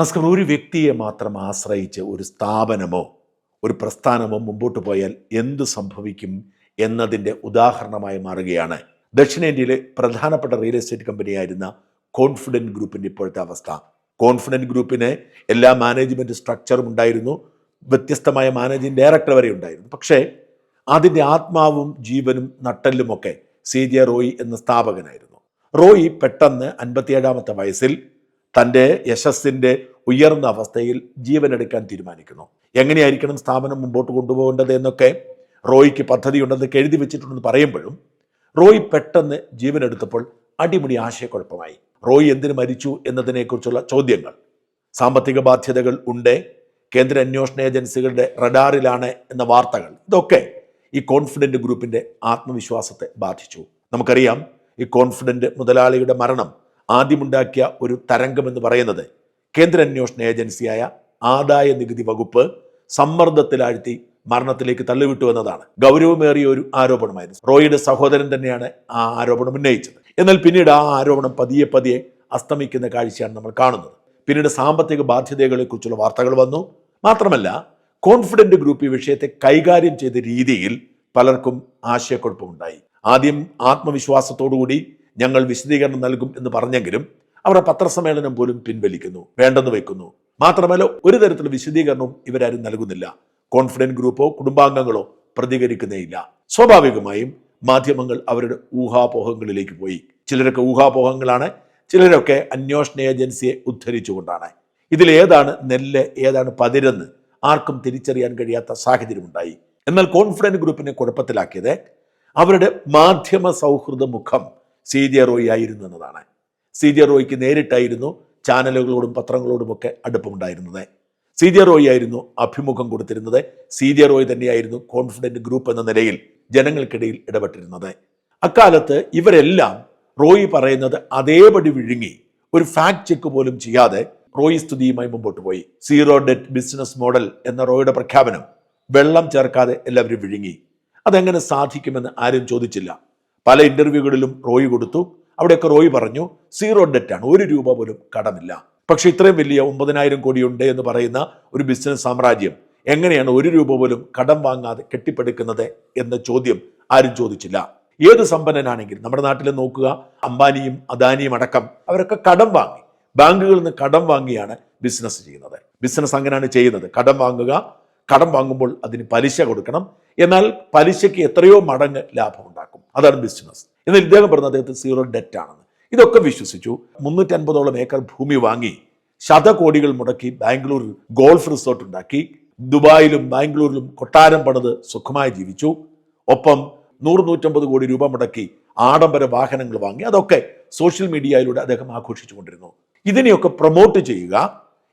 നമസ്കാരം ഒരു വ്യക്തിയെ മാത്രം ആശ്രയിച്ച് ഒരു സ്ഥാപനമോ ഒരു പ്രസ്ഥാനമോ മുമ്പോട്ട് പോയാൽ എന്തു സംഭവിക്കും എന്നതിന്റെ ഉദാഹരണമായി മാറുകയാണ്. ദക്ഷിണേന്ത്യയിലെ പ്രധാനപ്പെട്ട റിയൽ എസ്റ്റേറ്റ് കമ്പനിയായിരുന്ന കോൺഫിഡന്റ് ഗ്രൂപ്പിന്റെ ഇപ്പോഴത്തെ അവസ്ഥ. കോൺഫിഡന്റ് ഗ്രൂപ്പിന് എല്ലാ മാനേജ്മെന്റ് സ്ട്രക്ചറും ഉണ്ടായിരുന്നു. വ്യത്യസ്തമായ മാനേജിംഗ് ഡയറക്ടർ വരെ ഉണ്ടായിരുന്നു. പക്ഷേ അതിന്റെ ആത്മാവും ജീവനും നട്ടല്ലുമൊക്കെ സി ജെ റോയി എന്ന സ്ഥാപകനായിരുന്നു. റോയി പെട്ടെന്ന് അൻപത്തിയേഴാമത്തെ വയസ്സിൽ തന്റെ യശസ്സിന്റെ ഉയർന്ന അവസ്ഥയിൽ ജീവനെടുക്കാൻ തീരുമാനിക്കുന്നു. എങ്ങനെയായിരിക്കണം സ്ഥാപനം മുമ്പോട്ട് കൊണ്ടുപോകേണ്ടത് എന്നൊക്കെ റോയിക്ക് പദ്ധതിയുണ്ടെന്ന് എഴുതി വെച്ചിട്ടുണ്ടെന്ന് പറയുമ്പോഴും റോയ് പെട്ടെന്ന് ജീവനെടുത്തപ്പോൾ അടിമുടി ആശയക്കുഴപ്പമായി. റോയ് എന്തിനു മരിച്ചു എന്നതിനെക്കുറിച്ചുള്ള ചോദ്യങ്ങൾ. സാമ്പത്തിക ബാധ്യതകൾ ഉണ്ട്. കേന്ദ്ര അന്വേഷണ ഏജൻസികളുടെ റഡാറിലാണ് എന്ന വാർത്തകൾ. ഇതൊക്കെ ഈ കോൺഫിഡന്റ് ഗ്രൂപ്പിന്റെ ആത്മവിശ്വാസത്തെ ബാധിച്ചു. നമുക്കറിയാം ഈ കോൺഫിഡന്റ് മുതലാളിയുടെ മരണം ആദ്യമുണ്ടാക്കിയ ഒരു തരംഗം എന്ന് പറയുന്നത് കേന്ദ്ര അന്വേഷണ ഏജൻസിയായ ആദായ നികുതി വകുപ്പ് സമ്മർദ്ദത്തിലാഴ്ത്തി മരണത്തിലേക്ക് തള്ളിവിട്ടു എന്നതാണ് ഗൗരവമേറിയ ഒരു ആരോപണമായിരുന്നു റോയിയുടെ സഹോദരൻ തന്നെയാണ് ആ ആരോപണം ഉന്നയിച്ചത്. എന്നാൽ പിന്നീട് ആ ആരോപണം പതിയെ പതിയെ അസ്തമിക്കുന്ന കാഴ്ചയാണ് നമ്മൾ കാണുന്നത്. പിന്നീട് സാമ്പത്തിക ബാധ്യതകളെ കുറിച്ചുള്ള വാർത്തകൾ വന്നു. മാത്രമല്ല കോൺഫിഡന്റ് ഗ്രൂപ്പ് ഈ വിഷയത്തെ കൈകാര്യം ചെയ്ത രീതിയിൽ പലർക്കും ആശയക്കുഴപ്പമുണ്ടായി. ആദ്യം ആത്മവിശ്വാസത്തോടുകൂടി ഞങ്ങൾ വിശദീകരണം നൽകും എന്ന് പറഞ്ഞെങ്കിലും അവരുടെ പത്രസമ്മേളനം പോലും പിൻവലിക്കുന്നു വേണ്ടെന്ന് വെക്കുന്നു മാത്രമല്ല ഒരു തരത്തിലുള്ള വിശദീകരണവും ഇവരാരും നൽകുന്നില്ല. കോൺഫിഡന്റ് ഗ്രൂപ്പോ കുടുംബാംഗങ്ങളോ പ്രതികരിക്കുന്നേയില്ല. സ്വാഭാവികമായും മാധ്യമങ്ങൾ അവരുടെ ഊഹാപോഹങ്ങളിലേക്ക് പോയി. ചിലരൊക്കെ ഊഹാപോഹങ്ങളാണ് ചിലരൊക്കെ അന്വേഷണ ഏജൻസിയെ ഉദ്ധരിച്ചുകൊണ്ടാണ്. ഇതിൽ ഏതാണ് നെല്ല് ഏതാണ് പതിരെന്ന് ആർക്കും തിരിച്ചറിയാൻ കഴിയാത്ത സാഹചര്യമുണ്ടായി. എന്നാൽ കോൺഫിഡന്റ് ഗ്രൂപ്പിനെ കുഴപ്പത്തിലാക്കിയത് അവരുടെ മാധ്യമ സൗഹൃദ മുഖം സി ജെ റോയി ആയിരുന്നു എന്നതാണ്. സി ജെ റോയ്ക്ക് നേരിട്ടായിരുന്നു ചാനലുകളോടും പത്രങ്ങളോടുമൊക്കെ അടുപ്പമുണ്ടായിരുന്നത്. സി ജെ റോയ് ആയിരുന്നു അഭിമുഖം കൊടുത്തിരുന്നത്. സി ജെ റോയ് തന്നെയായിരുന്നു കോൺഫിഡന്റ് ഗ്രൂപ്പ് എന്ന നിലയിൽ ജനങ്ങൾക്കിടയിൽ ഇടപെട്ടിരുന്നത്. അക്കാലത്ത് ഇവരെല്ലാം റോയി പറയുന്നത് അതേപടി വിഴുങ്ങി ഒരു ഫാക്ട് ചെക്ക് പോലും ചെയ്യാതെ റോയി സ്തുതിയുമായി മുമ്പോട്ട് പോയി. സീറോ ഡെറ്റ് ബിസിനസ് മോഡൽ എന്ന റോയുടെ പ്രഖ്യാപനം വെള്ളം ചേർക്കാതെ എല്ലാവരും വിഴുങ്ങി. അതെങ്ങനെ സാധിക്കുമെന്ന് ആരും ചോദിച്ചില്ല. പല ഇന്റർവ്യൂകളിലും റോയി കൊടുത്തു. അവിടെയൊക്കെ റോയ് പറഞ്ഞു സീറോ ഡെറ്റ് ആണ്. ഒരു രൂപ പോലും കടമില്ല. പക്ഷെ ഇത്രയും വലിയ ഒമ്പതിനായിരം കോടിയുണ്ട് എന്ന് പറയുന്ന ഒരു ബിസിനസ് സാമ്രാജ്യം എങ്ങനെയാണ് ഒരു രൂപ പോലും കടം വാങ്ങാതെ കെട്ടിപ്പടുക്കുന്നത് എന്ന ചോദ്യം ആരും ചോദിച്ചില്ല. ഏത് സമ്പന്നനാണെങ്കിലും നമ്മുടെ നാട്ടിൽ നോക്കുക അംബാനിയും അദാനിയും അടക്കം അവരൊക്കെ കടം വാങ്ങി. ബാങ്കുകളിൽ നിന്ന് കടം വാങ്ങിയാണ് ബിസിനസ് ചെയ്യുന്നത്. ബിസിനസ് അങ്ങനെയാണ് ചെയ്യുന്നത്. കടം വാങ്ങുക കടം വാങ്ങുമ്പോൾ അതിന് പലിശ കൊടുക്കണം. എന്നാൽ പലിശയ്ക്ക് എത്രയോ മടങ്ങ് ലാഭം ഉണ്ടാക്കും അതാണ് ബിസിനസ് എന്നാൽ ഇദ്ദേഹം പറഞ്ഞത് അദ്ദേഹത്തിന് സീറോ ഡെറ്റ് ആണെന്ന്. ഇതൊക്കെ വിശ്വസിച്ചു. മുന്നൂറ്റി അൻപതോളം ഏക്കർ ഭൂമി വാങ്ങി ശതകോടികൾ മുടക്കി ബാംഗ്ലൂരിൽ ഗോൾഫ് റിസോർട്ട് ഉണ്ടാക്കി. ദുബായിലും ബാംഗ്ലൂരിലും കൊട്ടാരം പണിത് സുഖമായി ജീവിച്ചു. ഒപ്പം നൂറ് നൂറ്റമ്പത് കോടി രൂപ മുടക്കി ആഡംബര വാഹനങ്ങൾ വാങ്ങി. അതൊക്കെ സോഷ്യൽ മീഡിയയിലൂടെ അദ്ദേഹം ആഘോഷിച്ചുകൊണ്ടിരുന്നു ഇതിനെയൊക്കെ പ്രൊമോട്ട് ചെയ്യുക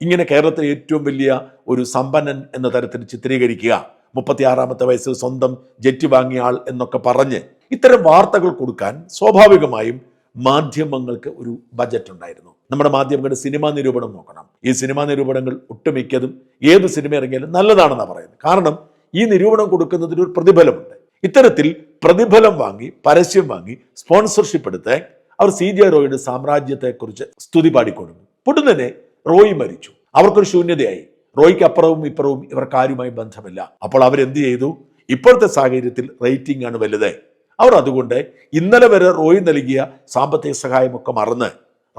ഇങ്ങനെ കേരളത്തിലെ ഏറ്റവും വലിയ ഒരു സമ്പന്നൻ എന്ന തരത്തിൽ ചിത്രീകരിക്കുക മുപ്പത്തിയാറാമത്തെ വയസ്സിൽ സ്വന്തം ജെറ്റ് വാങ്ങിയ ആൾ എന്നൊക്കെ പറഞ്ഞ് ഇത്തരം വാർത്തകൾ കൊടുക്കാൻ സ്വാഭാവികമായും മാധ്യമങ്ങൾക്ക് ഒരു ബജറ്റ് ഉണ്ടായിരുന്നു. നമ്മുടെ മാധ്യമങ്ങളുടെ സിനിമാ നിരൂപണം നോക്കണം. ഈ സിനിമാ നിരൂപണങ്ങൾ ഒട്ടുമിക്കതും ഏത് സിനിമ ഇറങ്ങിയാലും നല്ലതാണെന്നാണ് പറയുന്നത്. കാരണം ഈ നിരൂപണം കൊടുക്കുന്നതിന് ഒരു പ്രതിഫലമുണ്ട്. ഇത്തരത്തിൽ പ്രതിഫലം വാങ്ങി പരസ്യം വാങ്ങി സ്പോൺസർഷിപ്പ് എടുത്ത് അവർ സി ജെ റോയുടെ സാമ്രാജ്യത്തെക്കുറിച്ച് സ്തുതി പാടിക്കൊടുന്നു പൊടുന്നനെ റോയി മരിച്ചു. അവർക്കൊരു ശൂന്യതയായി. റോയ്ക്ക് അപ്പുറവും ഇപ്പുറവും ഇവർക്ക് ആരുമായി ബന്ധമില്ല. അപ്പോൾ അവരെന്ത് ചെയ്തു? ഇപ്പോഴത്തെ സാഹചര്യത്തിൽ റേറ്റിംഗ് ആണ് വലുത്. അവർ അതുകൊണ്ട് ഇന്നലെ വരെ റോയ് നൽകിയ സാമ്പത്തിക സഹായമൊക്കെ മറന്ന്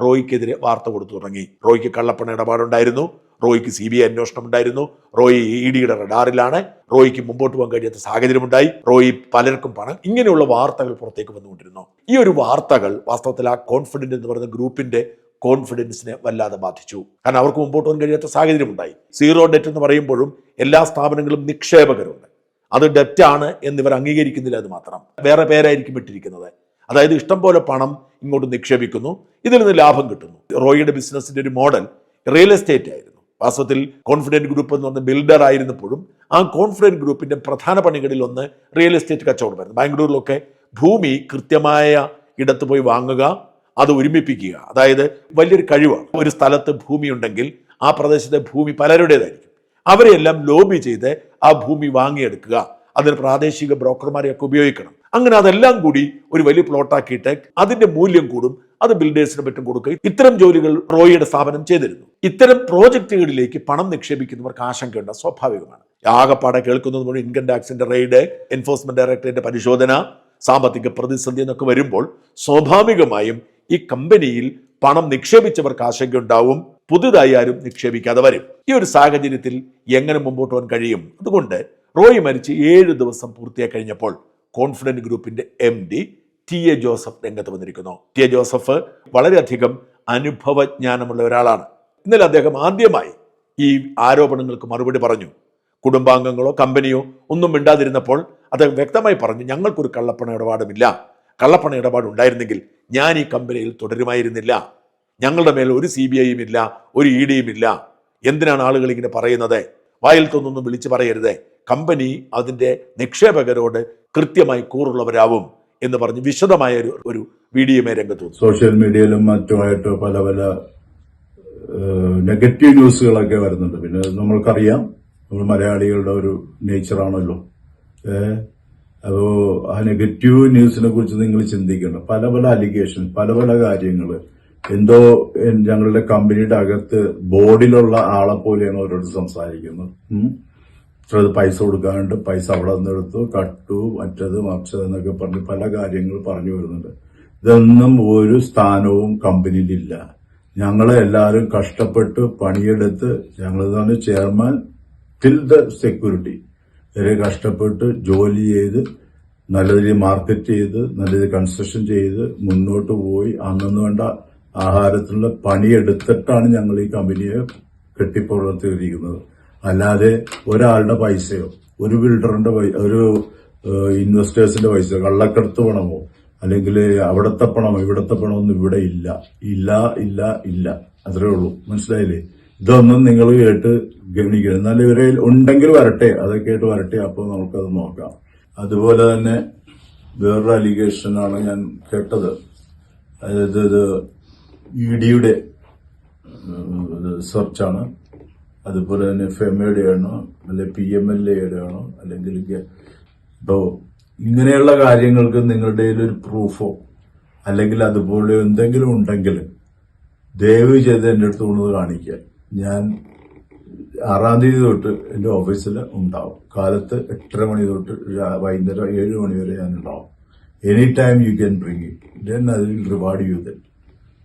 റോയ്ക്കെതിരെ വാർത്ത കൊടുത്തു തുടങ്ങി. റോയ്ക്ക് കള്ളപ്പണ ഇടപാടുണ്ടായിരുന്നു. റോയ്ക്ക് സി ബി ഐ അന്വേഷണം ഉണ്ടായിരുന്നു. റോയ് ഇ ഡിയുടെ റഡാറിലാണ്. റോയ്ക്ക് മുമ്പോട്ട് പോകാൻ കഴിയാത്ത സാഹചര്യമുണ്ടായി. റോയി പലർക്കും പണം ഇങ്ങനെയുള്ള വാർത്തകൾ പുറത്തേക്ക് വന്നുകൊണ്ടിരുന്നു. ഈ ഒരു വാർത്തകൾ വാസ്തവത്തിൽ ആ കോൺഫിഡന്റ് എന്ന് പറയുന്ന ഗ്രൂപ്പിന്റെ കോൺഫിഡൻസിനെ വല്ലാതെ ബാധിച്ചു. കാരണം അവർക്ക് മുമ്പോട്ട് പോകാൻ കഴിയാത്ത സാഹചര്യമുണ്ടായി. സീറോ ഡെറ്റ് എന്ന് പറയുമ്പോഴും എല്ലാ സ്ഥാപനങ്ങളും നിക്ഷേപകരുണ്ട്. അത് ഡെറ്റാണ് ഇവർ അംഗീകരിക്കുന്നില്ല അത് മാത്രം. വേറെ പേരായിരിക്കും ഇട്ടിരിക്കുന്നത്. അതായത് ഇഷ്ടം പോലെ പണം ഇങ്ങോട്ട് നിക്ഷേപിക്കുന്നു. ഇതിൽ നിന്ന് ലാഭം കിട്ടുന്നു. റോയിയുടെ ബിസിനസിന്റെ ഒരു മോഡൽ റിയൽ എസ്റ്റേറ്റ് ആയിരുന്നു. വാസ്തവത്തിൽ കോൺഫിഡന്റ് ഗ്രൂപ്പ് എന്ന് പറഞ്ഞ ബിൽഡർ ആയിരുന്നപ്പോഴും ആ കോൺഫിഡന്റ് ഗ്രൂപ്പിന്റെ പ്രധാന പണികളിൽ ഒന്ന് റിയൽ എസ്റ്റേറ്റ് കച്ചവടമായിരുന്നു. ബാംഗ്ലൂരിലൊക്കെ ഭൂമി കൃത്യമായ ഇടത്ത് പോയി വാങ്ങുക അത് ഒരുമിപ്പിക്കുക. അതായത് വലിയൊരു കഴിവാണ്. ഒരു സ്ഥലത്ത് ഭൂമി ഉണ്ടെങ്കിൽ ആ പ്രദേശത്തെ ഭൂമി പലരുടേതായിരിക്കും. അവരെയെല്ലാം ലോബി ചെയ്ത് ആ ഭൂമി വാങ്ങിയെടുക്കുക. അതിന് പ്രാദേശിക ബ്രോക്കർമാരെയൊക്കെ ഉപയോഗിക്കണം. അങ്ങനെ അതെല്ലാം കൂടി ഒരു വലിയ പ്ലോട്ടാക്കിയിട്ട് അതിന്റെ മൂല്യം കൂടും അത് ബിൽഡേഴ്സിന് പറ്റും കൊടുക്കുക ഇത്തരം ജോലികൾ റോയിയുടെ സ്ഥാപനം ചെയ്തിരുന്നു. ഇത്തരം പ്രോജക്റ്റുകളിലേക്ക് പണം നിക്ഷേപിക്കുന്നവർക്ക് ആശങ്കയുണ്ട് സ്വാഭാവികമാണ്. ആകെപ്പാടെ കേൾക്കുന്നത് മുഴുവൻ ഇൻകം ടാക്സിന്റെ റെയ്ഡ് എൻഫോഴ്സ്മെന്റ് ഡയറക്ടറേറ്റ് പരിശോധന സാമ്പത്തിക പ്രതിസന്ധി എന്നൊക്കെ വരുമ്പോൾ സ്വാഭാവികമായും ഈ കമ്പനിയിൽ പണം നിക്ഷേപിച്ചവർക്ക് ആശങ്കയുണ്ടാവും. പുതുതായി ആരും നിക്ഷേപിക്കാതെ വരും. ഈ ഒരു സാഹചര്യത്തിൽ എങ്ങനെ മുമ്പോട്ട് പോകാൻ കഴിയും? അതുകൊണ്ട് റോയി മരിച്ച് ഏഴ് ദിവസം പൂർത്തിയായി കഴിഞ്ഞപ്പോൾ കോൺഫിഡന്റ് ഗ്രൂപ്പിന്റെ M D T A Joseph രംഗത്ത് വന്നിരിക്കുന്നു. ടി എ ജോസഫ് വളരെയധികം അനുഭവജ്ഞാനമുള്ള ഒരാളാണ്. ഇന്നലെ അദ്ദേഹം ആദ്യമായി ഈ ആരോപണങ്ങൾക്ക് മറുപടി പറഞ്ഞു. കുടുംബാംഗങ്ങളോ കമ്പനിയോ ഒന്നും മിണ്ടാതിരുന്നപ്പോൾ അദ്ദേഹം വ്യക്തമായി പറഞ്ഞു ഞങ്ങൾക്കൊരു കള്ളപ്പണ ഇടപാടുമില്ല. കള്ളപ്പണ ഇടപാട് ഉണ്ടായിരുന്നെങ്കിൽ ഞാൻ ഈ കമ്പനിയിൽ തുടരുമായിരുന്നില്ല. ഞങ്ങളുടെ മേൽ ഒരു സി ബി ഐയും ഇല്ല ഒരു ഇ ഡിയും ഇല്ല. എന്തിനാണ് ആളുകൾ ഇങ്ങനെ പറയുന്നത്? വായിൽ തോന്നൊന്നും വിളിച്ചു പറയരുത്. കമ്പനി അതിന്റെ നിക്ഷേപകരോട് കൃത്യമായി കൂറുള്ളവരാവും എന്ന് പറഞ്ഞ് വിശദമായ ഒരു ഒരു വീഡിയോമേ രംഗത്ത് സോഷ്യൽ മീഡിയയിലും മറ്റുമായിട്ട് പല പല നെഗറ്റീവ് ന്യൂസുകളൊക്കെ വരുന്നുണ്ട്. പിന്നെ നമ്മൾക്കറിയാം. നമ്മൾ മലയാളികളുടെ ഒരു നേച്ചറാണല്ലോ. ഏഹ് അപ്പോ ആ നെഗറ്റീവ് ന്യൂസിനെ കുറിച്ച് നിങ്ങൾ ചിന്തിക്കണം പല പല അലിഗേഷൻ പല പല കാര്യങ്ങൾ എന്തോ ഞങ്ങളുടെ കമ്പനിയുടെ അകത്ത് ബോർഡിലുള്ള ആളെ പോലെയാണ് അവരോട് സംസാരിക്കുന്നത്. ചിലത് പൈസ കൊടുക്കാണ്ട് പൈസ അവിടെ നിന്ന് എടുത്തു കട്ടു മറ്റത് മറിച്ചത് എന്നൊക്കെ പറഞ്ഞ് പല കാര്യങ്ങൾ പറഞ്ഞു വരുന്നുണ്ട്. ഇതൊന്നും ഒരു സ്ഥാനവും കമ്പനിയിലില്ല ഞങ്ങളെ എല്ലാവരും കഷ്ടപ്പെട്ട് പണിയെടുത്ത് ഞങ്ങൾ ചെയർമാൻ ടിൽ ദ സെക്യൂരിറ്റി. വരെ കഷ്ടപ്പെട്ട് ജോലി ചെയ്ത് നല്ല രീതിയിൽ മാർക്കറ്റ് ചെയ്ത് നല്ല രീതിയിൽ കൺസ്ട്രക്ഷൻ ചെയ്ത് മുന്നോട്ട് പോയി. അന്നു വേണ്ട ആഹാരത്തിനുള്ള പണിയെടുത്തിട്ടാണ് ഞങ്ങൾ ഈ കമ്പനിയെ കെട്ടിപ്പുറത്തിരിക്കുന്നത്. അല്ലാതെ ഒരാളുടെ പൈസയോ ഒരു ബിൽഡറിന്റെ ഒരു ഇൻവെസ്റ്റേഴ്സിന്റെ പൈസ കള്ളക്കടത്ത് പണമോ അല്ലെങ്കിൽ അവിടത്തെ പണമോ ഇവിടത്തെ പണമോ ഒന്നും ഇവിടെ ഇല്ല. ഇല്ല ഇല്ല ഇല്ല. അത്രേ ഉള്ളൂ. മനസ്സിലായില്ലേ? ഇതൊന്നും നിങ്ങൾ കേട്ട് ഗവനിക്കണം എന്നാൽ ഇവരെ ഉണ്ടെങ്കിൽ വരട്ടെ അതൊക്കെ കേട്ട് വരട്ടെ അപ്പോൾ നമുക്കത് നോക്കാം. അതുപോലെ തന്നെ വേറൊരു അലിഗേഷനാണ് ഞാൻ കേട്ടത്. അതായത് ഇത് ഇ ഡിയുടെ സെർച്ചാണ് അതുപോലെ തന്നെ ഫെമയുടെ ആണോ അല്ലെ പി എം എൽ എയുടെ ആണോ അല്ലെങ്കിൽ ഡോ ഇപ്പോ ഇങ്ങനെയുള്ള കാര്യങ്ങൾക്ക് നിങ്ങളുടെ ഒരു പ്രൂഫോ അല്ലെങ്കിൽ അതുപോലെ എന്തെങ്കിലും ഉണ്ടെങ്കിൽ ദയവ് ചെയ്ത് എന്റെ അടുത്ത് കൊണ്ടുവന്ന് കാണിക്കുക. ഞാൻ ആറാം തീയതി തൊട്ട് എന്റെ ഓഫീസിൽ ഉണ്ടാവും. കാലത്ത് എട്ടര മണി തൊട്ട് വൈകുന്നേരം ഏഴ് മണി വരെ ഞാൻ ഉണ്ടാവും. Any time you can bring it then I will reward you then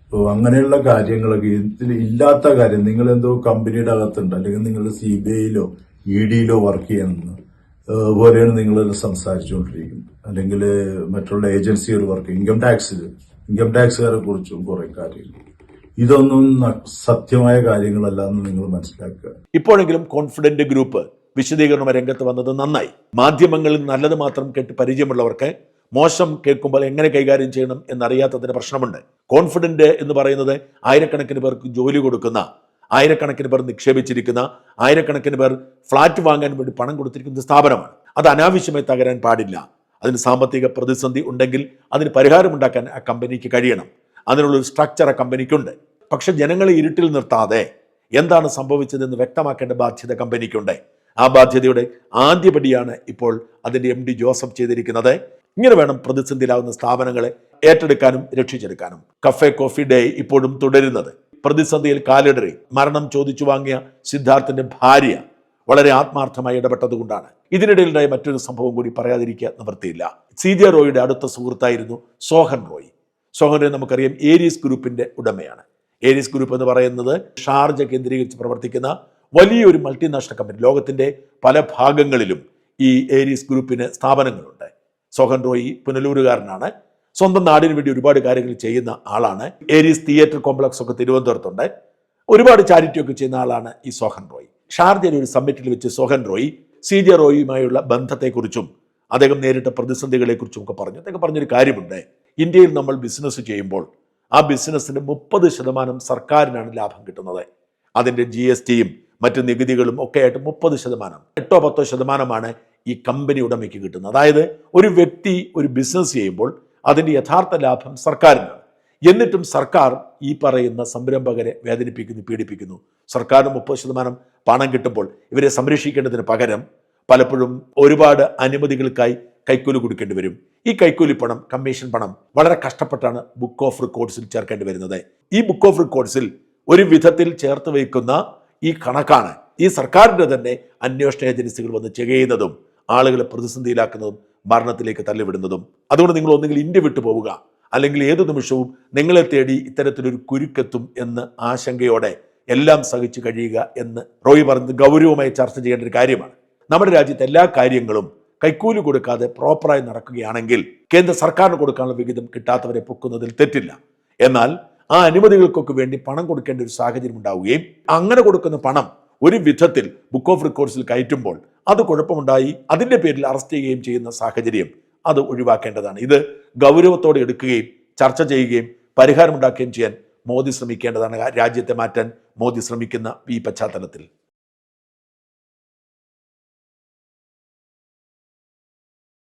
അപ്പോൾ അങ്ങനെയുള്ള കാര്യങ്ങളൊക്കെ ഇതിൽ ഇല്ലാത്ത കാര്യം നിങ്ങളെന്തോ കമ്പനിയുടെ അകത്തുണ്ട് അല്ലെങ്കിൽ നിങ്ങൾ സി ബി ഐയിലോ ഇ ഡിയിലോ വർക്ക് ചെയ്യണമെന്ന് പോലെയാണ് നിങ്ങൾ സംസാരിച്ചുകൊണ്ടിരിക്കുന്നത്. അല്ലെങ്കിൽ മറ്റുള്ള ഏജൻസികൾ വർക്ക് ഇൻകം ടാക്സിൽ ഇൻകം ടാക്സുകാരെ കുറിച്ചും കുറേ കാര്യങ്ങൾ. ഇതൊന്നും സത്യമായ കാര്യങ്ങളല്ല എന്ന് നിങ്ങൾ മനസ്സിലാക്കുക. ഇപ്പോഴെങ്കിലും കോൺഫിഡന്റ് ഗ്രൂപ്പ് വിശദീകരണ രംഗത്ത് വന്നത് നന്നായി. മാധ്യമങ്ങളിൽ നല്ലത് മാത്രം കേട്ട് പരിചയമുള്ളവർക്ക് മോശം കേൾക്കുമ്പോൾ എങ്ങനെ കൈകാര്യം ചെയ്യണം എന്നറിയാത്തതിന് പ്രശ്നമുണ്ട്. കോൺഫിഡന്റ് എന്ന് പറയുന്നത് ആയിരക്കണക്കിന് പേർക്ക് ജോലി കൊടുക്കുന്ന ആയിരക്കണക്കിന് പേർ നിക്ഷേപിച്ചിരിക്കുന്ന ആയിരക്കണക്കിന് പേർ ഫ്ളാറ്റ് വാങ്ങാൻ വേണ്ടി പണം കൊടുത്തിരിക്കുന്ന സ്ഥാപനമാണ്. അത് അനാവശ്യമായി തകരാൻ പാടില്ല. അതിന് സാമ്പത്തിക പ്രതിസന്ധി ഉണ്ടെങ്കിൽ അതിന് പരിഹാരമുണ്ടാക്കാൻ ആ കമ്പനിക്ക് കഴിയണം. അതിനുള്ളൊരു സ്ട്രക്ചർ ആ കമ്പനിക്കുണ്ട്. പക്ഷെ ജനങ്ങളെ ഇരുട്ടിൽ നിർത്താതെ എന്താണ് സംഭവിച്ചതെന്ന് വ്യക്തമാക്കേണ്ട ബാധ്യത കമ്പനിക്കുണ്ട്. ആ ബാധ്യതയുടെ ആദ്യപടിയാണ് ഇപ്പോൾ അതിന്റെ എം ഡി ജോസഫ് ചെയ്തിരിക്കുന്നത്. ഇങ്ങനെ വേണം പ്രതിസന്ധിയിലാവുന്ന സ്ഥാപനങ്ങളെ ഏറ്റെടുക്കാനും രക്ഷിച്ചെടുക്കാനും. കഫേ കോഫി ഡേ ഇപ്പോഴും തുടരുന്നത്. പ്രതിസന്ധിയിൽ കാലിടറി മരണം ചോദിച്ചു വാങ്ങിയ സിദ്ധാർത്ഥന്റെ ഭാര്യ വളരെ ആത്മാർത്ഥമായി ഇടപെട്ടതുകൊണ്ടാണ്. ഇതിനിടയിലുണ്ടായ മറ്റൊരു സംഭവം കൂടി പറയാതിരിക്കുക നിവൃത്തിയില്ല. സി ജെ റോയിയുടെ അടുത്ത സുഹൃത്തായിരുന്നു സോഹൻ റോയ്. സോഹൻ റോയ് നമുക്കറിയാം ഏരീസ് ഗ്രൂപ്പിന്റെ ഉടമയാണ്. ഏരീസ് ഗ്രൂപ്പ് എന്ന് പറയുന്നത് ഷാർജ കേന്ദ്രീകരിച്ച് പ്രവർത്തിക്കുന്ന വലിയൊരു മൾട്ടിനാഷണൽ കമ്പനി. ലോകത്തിന്റെ പല ഭാഗങ്ങളിലും ഈ ഏരീസ് ഗ്രൂപ്പിന് സ്ഥാപനങ്ങളുണ്ട്. സോഹൻ റോയി പുനലൂരുകാരനാണ്. സ്വന്തം നാടിന് വേണ്ടി ഒരുപാട് കാര്യങ്ങൾ ചെയ്യുന്ന ആളാണ്. ഏരീസ് തിയേറ്റർ കോംപ്ലക്സ് ഒക്കെ തിരുവനന്തപുരത്തുണ്ട്. ഒരുപാട് ചാരിറ്റി ഒക്കെ ചെയ്യുന്ന ആളാണ് ഈ സോഹൻ റോയി. ഷാർജയിൽ ഒരു സമ്മിറ്റിൽ വെച്ച് സോഹൻ റോയി സി ജെ റോയിയുമായുള്ള ബന്ധത്തെക്കുറിച്ചും അദ്ദേഹം നേരിട്ട പ്രതിസന്ധികളെക്കുറിച്ചും ഒക്കെ പറഞ്ഞു. അദ്ദേഹം പറഞ്ഞൊരു കാര്യമുണ്ട്. ഇന്ത്യയിൽ നമ്മൾ ബിസിനസ് ചെയ്യുമ്പോൾ ആ ബിസിനസ്സിന് മുപ്പത് ശതമാനം സർക്കാരിനാണ് ലാഭം കിട്ടുന്നത്. അതിന്റെ ജി എസ് ടിയും മറ്റ് നികുതികളും ഒക്കെ ആയിട്ട് മുപ്പത് ശതമാനം എട്ടോ പത്തോ ശതമാനമാണ് ഈ കമ്പനി ഉടമയ്ക്ക് കിട്ടുന്നത്. അതായത് ഒരു വ്യക്തി ഒരു ബിസിനസ് ചെയ്യുമ്പോൾ അതിന്റെ യഥാർത്ഥ ലാഭം സർക്കാരിനാണ്. എന്നിട്ടും സർക്കാർ ഈ പറയുന്ന സംരംഭകരെ വേദനിപ്പിക്കുന്നു പീഡിപ്പിക്കുന്നു. സർക്കാരിന് മുപ്പത് ശതമാനം പണം കിട്ടുമ്പോൾ ഇവരെ സംരക്ഷിക്കേണ്ടതിന് പകരം പലപ്പോഴും ഒരുപാട് അനുമതികൾക്കായി കൈക്കൂലി കൊടുക്കേണ്ടി വരും. ഈ കൈക്കൂലി പണം കമ്മീഷൻ പണം വളരെ കഷ്ടപ്പെട്ടാണ് ബുക്ക് ഓഫ് റെക്കോർഡ്സിൽ ചേർക്കേണ്ടി വരുന്നത്. ഈ ബുക്ക് ഓഫ് റെക്കോർഡ്സിൽ ഒരു വിധത്തിൽ ചേർത്ത് വയ്ക്കുന്ന ഈ കണക്കാണ് ഈ സർക്കാരിന്റെ തന്നെ അന്വേഷണ ഏജൻസികൾ വന്ന് ചെയ്യുന്നതും ആളുകളെ പ്രതിസന്ധിയിലാക്കുന്നതും മരണത്തിലേക്ക് തള്ളിവിടുന്നതും. അതുകൊണ്ട് നിങ്ങൾ ഒന്നുകിൽ ഇന്ത്യ വിട്ടു പോവുക അല്ലെങ്കിൽ ഏതു നിമിഷവും നിങ്ങളെ തേടി ഇത്തരത്തിലൊരു കുരുക്കെത്തും എന്ന് ആശങ്കയോടെ എല്ലാം സഹിച്ചു കഴിയുക എന്ന് റോയി പറഞ്ഞത് ഗൗരവമായി ചർച്ച ചെയ്യേണ്ട ഒരു കാര്യമാണ്. നമ്മുടെ രാജ്യത്തെ എല്ലാ കാര്യങ്ങളും കൈക്കൂലി കൊടുക്കാതെ പ്രോപ്പറായി നടക്കുകയാണെങ്കിൽ കേന്ദ്ര സർക്കാരിന് കൊടുക്കാനുള്ള വിഹിതം കിട്ടാത്തവരെ പൊക്കുന്നതിൽ തെറ്റില്ല. എന്നാൽ ആ അനുമതികൾക്കൊക്കെ വേണ്ടി പണം കൊടുക്കേണ്ട ഒരു സാഹചര്യം ഉണ്ടാവുകയും അങ്ങനെ കൊടുക്കുന്ന പണം ഒരു വിധത്തിൽ ബുക്ക് ഓഫ് റെക്കോർഡ്സിൽ കയറ്റുമ്പോൾ അത് കുഴപ്പമുണ്ടായി അതിന്റെ പേരിൽ അറസ്റ്റ് ചെയ്യുകയും ചെയ്യുന്ന സാഹചര്യം അത് ഒഴിവാക്കേണ്ടതാണ്. ഇത് ഗൗരവത്തോടെ എടുക്കുകയും ചർച്ച ചെയ്യുകയും പരിഹാരമുണ്ടാക്കുകയും ചെയ്യാൻ മോദി ശ്രമിക്കേണ്ടതാണ്. രാജ്യത്തെ മാറ്റാൻ മോദി ശ്രമിക്കുന്ന ഈ പശ്ചാത്തലത്തിൽ.